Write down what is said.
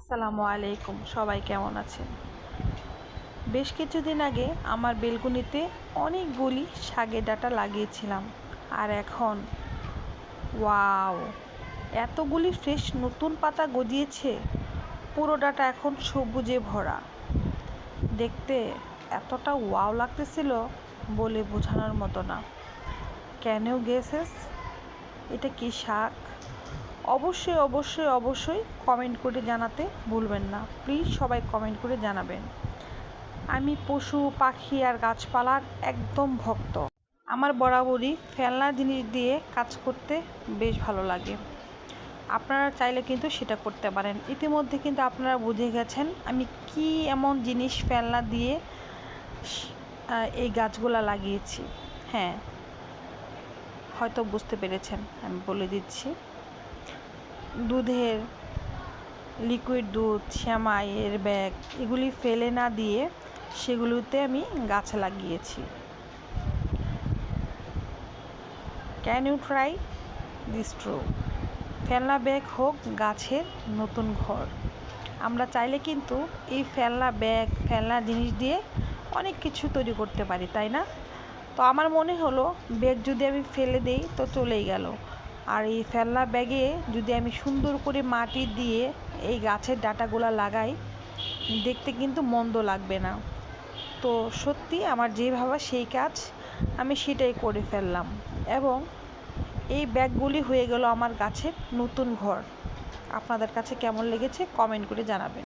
আসসালামু আলাইকুম, সবাই কেমন আছেন? বেশ কিছুদিন আগে আমার বেলকুনিতে অনেকগুলি শাকের ডাঁটা লাগিয়েছিলাম, আর এখন, ওয়াও, এতগুলি ফ্রেশ নতুন পাতা গজিয়েছে, পুরো ডাঁটা এখন সবুজে ভরা। দেখতে এতটা ওয়াও লাগতেছিল বলে বোঝানোর মতো না। কেন গেসেস এটা কি শাক? অবশ্যই অবশ্যই অবশ্যই কমেন্ট করে জানাতে ভুলবেন না। প্লিজ সবাই কমেন্ট করে জানাবেন। আমি পশু, পাখি আর গাছপালার একদম ভক্ত। আমার বরাবরই ফেলনা জিনিস দিয়ে কাজ করতে বেশ ভালো লাগে। আপনারা চাইলে কিন্তু সেটা করতে পারেন। ইতিমধ্যে কিন্তু আপনারা বুঝে গেছেন আমি কি এমন জিনিস ফেলনা দিয়ে এই গাছগুলা লাগিয়েছি। হ্যাঁ হয়তো বুঝতে পেরেছেন, আমি বলে দিচ্ছি। দুধের লিকুইড দুধ শ্যামাইয়ের ব্যাগ, এগুলি ফেলে না দিয়ে সেগুলোতে আমি গাছ লাগিয়েছি। Can you try this true ফেলনা bag হোক গাছের নতুন ঘর। আমরা চাইলে কিন্তু এই ফেলনা ব্যাগ, ফেলনা জিনিস দিয়ে অনেক কিছু তৈরি করতে পারি, তাই না? তো আমার মনে হলো, ব্যাগ যদি আমি ফেলে দিই তো চলেই গেল। আর এই ফেলনা ব্যাগে যদি আমি সুন্দর করে মাটি দিয়ে এই গাছের ডাঁটাগুলো লাগাই, দেখতে কিন্তু মন্দ লাগবে না। তো সত্যি আমার যে ভাবা সেই কাজ আমি সেটাই করে ফেললাম এবং এই ব্যাগগুলি হয়ে গেল আমার গাছের নতুন ঘর। আপনাদের কাছে কেমন লেগেছে কমেন্ট করে জানাবেন।